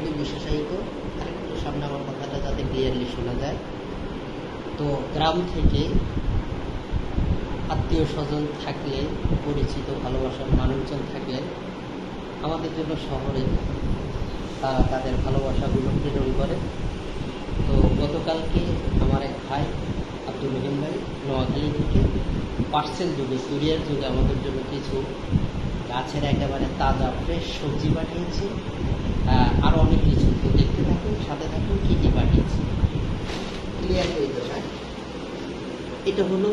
একটু বিশেষায়িত সামনে আমার কথাটা যাতে ক্লিয়ারলি শোনা যায়। তো গ্রাম থেকে আত্মীয় স্বজন থাকলে, পরিচিত, ভালোবাসার মানুষজন থাকলে, আমাদের জন্য শহরে তারা তাদের ভালোবাসাগুলো প্রেরণ করে। তো গতকালকে আমার এক ভাই আব্দুল রহিম ভাই নোয়াখালী থেকে পার্সেল যুগে, কুরিয়ার যুগে আমাদের জন্য কিছু গাছের একেবারে তাজা ফ্রেশ সবজি পাঠিয়েছি। আরও অনেক কিছু। তো দেখতে থাকুন, সাথে থাকুন, কী কী পাঠিয়েছি। ক্লিয়ার হয়ে যাবে এটা হলো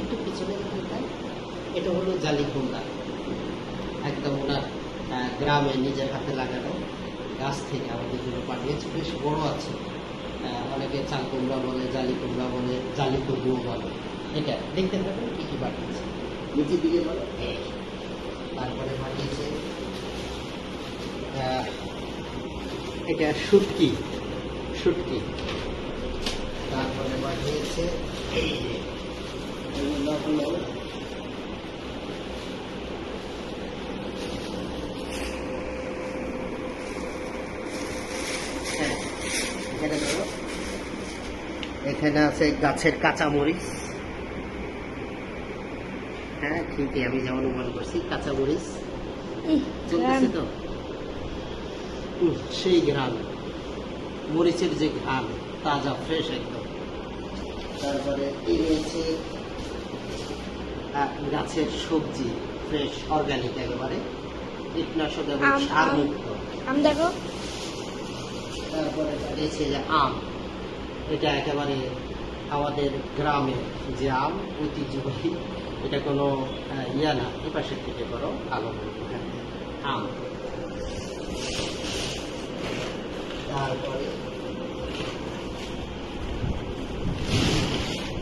একটু পিছনে এটা হলো জালি একদম ওনার গ্রামে নিজের হাতে লাগানো গাছ থেকে আমাদের জন্য পাঠিয়েছে। বেশ বড় আছে। অনেকে চাল কুমড়া বলে, জালি কুমড়া বলে, জালি কুমড়ো বলে। এটা, দেখতে পাবেন কি কি পাঠিয়েছে। নিচের দিকে বলো। তারপরে আহ, এটা শুটকি শুটকি তারপরে পাঠিয়েছে এই হ্যাঁ, এখানে আছে গাছের কাঁচা আমি যেমন অনুমান করছি কাঁচা মরিচ চলতেছে তো। সেই গ্রাম। মরিচের যে ঘ্রাণ তাজা ফ্রেশ একদম। তারপরে এই রয়েছে গাছের সবজি ফ্রেশ অর্গানিক একেবারে। কীটনাশক এবং সার মুক্ত আম দেখো। তারপরে রয়েছে যে আম। এটা একেবারে আমাদের গ্রামের যে আম ঐতিহ্যবাহী। এটা কোনো ইয়া না এ পাশের থেকে করো আলো এখানে আম। তারপরে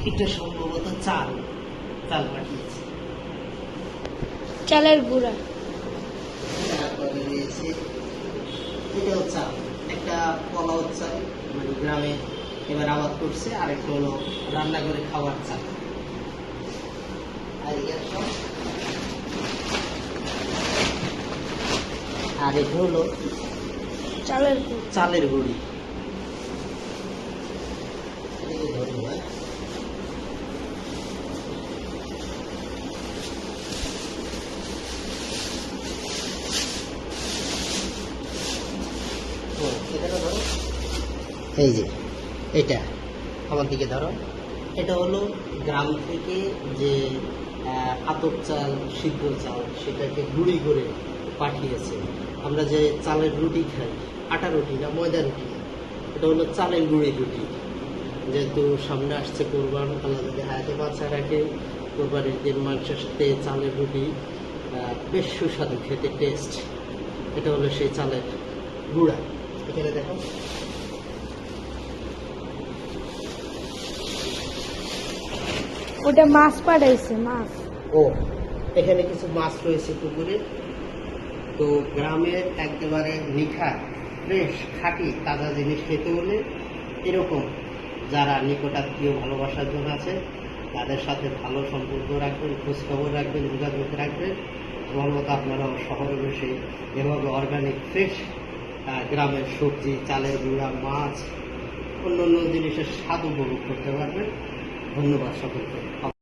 এটা সম্ভবত চাল চাল পাঠিয়েছে। চালের গুঁড়া। তারপরে রয়েছে এটাও চাল একটা পলাও চাল মানে গ্রামে এবার আবাদ করছে আর একটা হলো রান্না করে খাওয়ার চাল। আর এটা হলো চালের চালের গুঁড়ি। এই যে এটা। আমার দিকে ধরো। এটা হলো গ্রাম থেকে যে আতপ চাল, সিদ্ধ চাল সেটাকে গুঁড়ি করে পাঠিয়েছে। আমরা যে চালের রুটি খাই, আটা রুটি না, ময়দা রুটি, এটা হলো চালের গুঁড়ি রুটি। যেহেতু সামনে আসছে কোরবান, আল্লাহ যদি হায়াতে বাচ্চা রাখে, কোরবানির দিন মাংসের সাথে চালের রুটি বেশ সুস্বাদু, খেতে টেস্ট এটা হলো সেই চালের গুঁড়া। এখানে দেখো। ওটা মাছ পাঠাইছে, মাছ। ও, এখানে কিছু মাছ রয়েছে পুকুরে। তো গ্রামের একেবারে নিখাত ফ্রেশ, খাঁটি, তাজা জিনিস খেতে হলে এরকম যারা নিকটাত্মীয় ভালোবাসার জন্য আছে তাদের সাথে ভালো সম্পর্ক রাখবেন, খোঁজখবর রাখবেন, যোগাযোগ রাখবেন। আমার মতো আপনারাও শহরে বসে এভাবে অর্গানিক ফ্রেশ গ্রামের সবজি, চালের গুঁড়া, মাছ অন্য অন্য জিনিসের স্বাদ উপভোগ করতে পারবেন। ধন্যবাদ সকলকে।